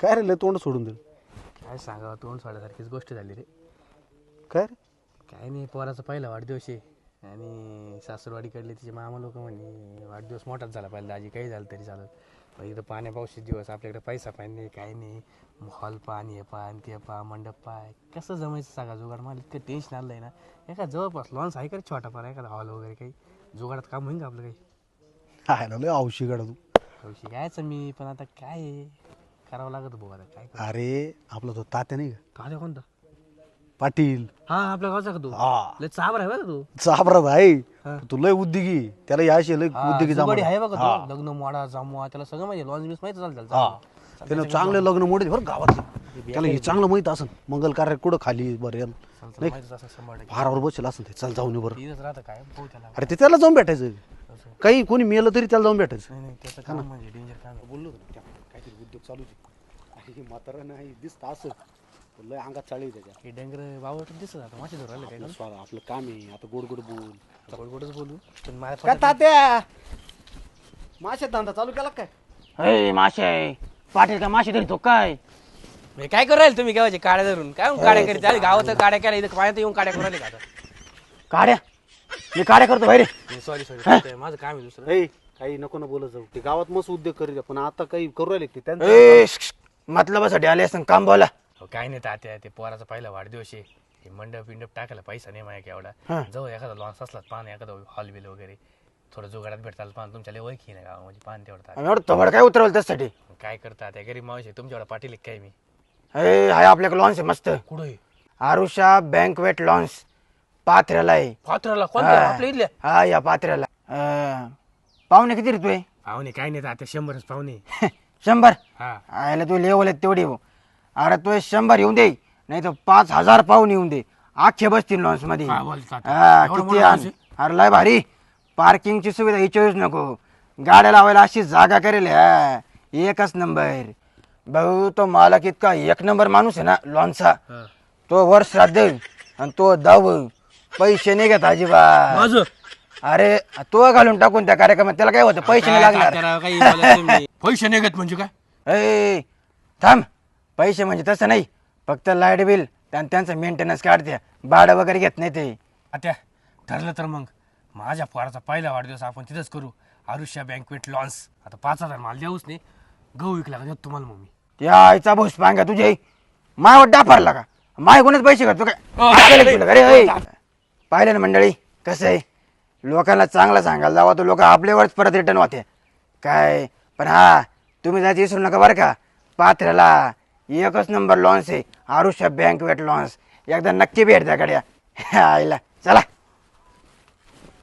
काय रे लय तोंड सोडून दिलं? काय सांगावं तोंड सोडासारखीच गोष्ट झाली रे. काय रे? काय नाही पोराचा पहिला वाढदिवस आहे. आणि सासूरवाडीकडले तिचे मामा लोक म्हणे वाढदिवस मोठाच झाला पाहिजे आजी काही झालं तरी चालत. पण इथं पाण्या पावशी दिवस आपल्याकडे पैसा पाणी नाही काही नाही. हॉल पाणी हे पा आणि ते पा मंडप पाय. कसं जमायचं सांगा जुगाड? मला इतकं टेन्शन आलं आहे ना. एका जवळपास लॉन्स आहे का रे छोटा फार एखादा हॉल वगैरे काही? जुगाडात काम होईन का आपलं काही? हाय ना लय औशी गडा तू. हौशी यायचं मी पण आता काय आहे? करावं लागत भाऊ आता काय? अरे आपला तो तात्या नाही का? का कोणता? पाटील. हा आपल्या गावचा का तू? हा. लय चाबर आहे बरं तू? चाबरात आहे हा. तू लय उद्योगी त्याला याशी लय हा, उद्योगी जुगाडी जमाना. आहे बघा हा. तो लग्न मोडा जमवा त्याला सगळं माहिती लॉन्च बीस माहिती चालतं त्याला. हा. त्यानं चांगले लग्न मोडे बरं गावात त्याला हे चांगलं माहीत असेल मंगल कार्य कुठं खाली बरं याला. चालतं, नाही माहितीच असं शंभर टक्के. फारावर बसेल असेल ते. चल जाऊन ये बरं. तिथंच राहतं काय? पाहू त्याला. अरे ते त्याला जाऊन भेटायचं. असं. काही कोणी मेलं तरी त्याला जाऊन भेटायचं. नाही नाही त्याचं काम म्हणजे डेंजर काम आहे. बोललो काहीतरी उद्योग चालू आहे म्हातारा नाही दिसत असं. लय अंगात चाळी त्याच्या. हे डंगर वावट दिसत आता माझ्या धरून राहिलं काय स्वाद आपलं काम आहे. आता गोड गोड बोल. गोड गोडच बोलू. पण मला काय तात्या? माशात धंदा चालू केला काय? अय माशे पाटील का माशे धरतो काय? हे काय करू राहिले तुम्ही गावाचे काड्या धरून? काय म्हणून काड्या करीत आले गावात काड्या केल्या इथं पाण्यात येऊन काड्या करू राहिले का काड्या? मी काड्या करतो भाई रे सॉरी सॉरी माझं काम आहे दुसरं. ए काही नको ना बोलत जाऊ. ते गावात मस्त उद्योग करीत पण आता काही करू राहिले ते त्यांचं. ए मतलबासाठी आले असं काम बोला. अहो, काय नाही तात्या ते पोराचा पहिला वाढदिवस आहे. हे मंडप बिंडप टाकायला पैसा नाही माझ्या एवढा. जवळ एखादा लॉन्स असला पान एखादा हॉल बिल वगैरे. थोडं जुगाडात भेटताल पान तुमच्या लय ओळखी नाही गावामध्ये पान तेवढं आम्ही एवढं तबड काय उतरवलं त्यासाठी काय करता त्या गरीब मावशी तुमच्याकडे पाटील आहे काय मी हाय आपल्याकडे लॉन्स आहे मस्त. कुठं आहे? आरुषा बँकवेट लॉन्स पात्र्याला आहे. पात्राला कोणत्या? हा. आपल्या इथल्या? हा या पात्र्याला अं, पाहुणे किती रे तू आहे? पाहुणे काय नाही तात्या शंभरच पाहुणे. शंभर? हा. आयला तू लेवल आहेत तेवढी हो. अरे तू शंभर येऊन दे नाही तर पाच हजार पाहून येऊन दे. आखे बसतील लॉन्समध्ये. काय? हा, एवढं किती मोठं आण- lawns अरे लय भारी. पार्किंगची सुविधा हिचोच नको. गाड्या लावायला अशी जागा करेल हा. एकच नंबर भाऊ तो मालक इतका एक नंबर माणूस आहे ना लॉनचा हा. तो वर श्राद्ध आणि तो दाव पैसे नाही घेत अजिबात. माझं अरे तो घालून टाकून त्या कार्यक्रमात त्याला काय होतं? पैसे नाही काय लागणार. तात्याराव, काही बोलत तुम्ही. पैसे निघत म्हणजे काय? ए थांब. पैसे म्हणजे तसं नाही. फक्त लाइट बिल आणि त्यांचं मेंटेनन्स काढते भाडं वगैरे घेत नाही ते. आता ठरलं तर मग. माझ्या पोराचा पहिला वाढदिवस आपण तिथंच करू. आरुष्या बँकवेट लॉन्स आता पाच हजार माल द्याऊच नाही. गहू विकला का देतो तुम्हाला मग मी. त्या आईचा भूस पांगा तुझे मायवर डाफारला का? माय कोणच पैसे घेतो काय. पाहिलं ना मंडळी कसं आहे? लोकांना चांगलं सांगायला जावं तर लोक आपल्यावरच परत रिटर्न होते. काय? पण हा तुम्ही जायचं विसरू नका बरं का. पात्र्याला एकच नंबर लॉन्स आहे आरुष्या बँक वेट लॉन्स एकदा नक्की भेट द्या गड्या. आईला. चला.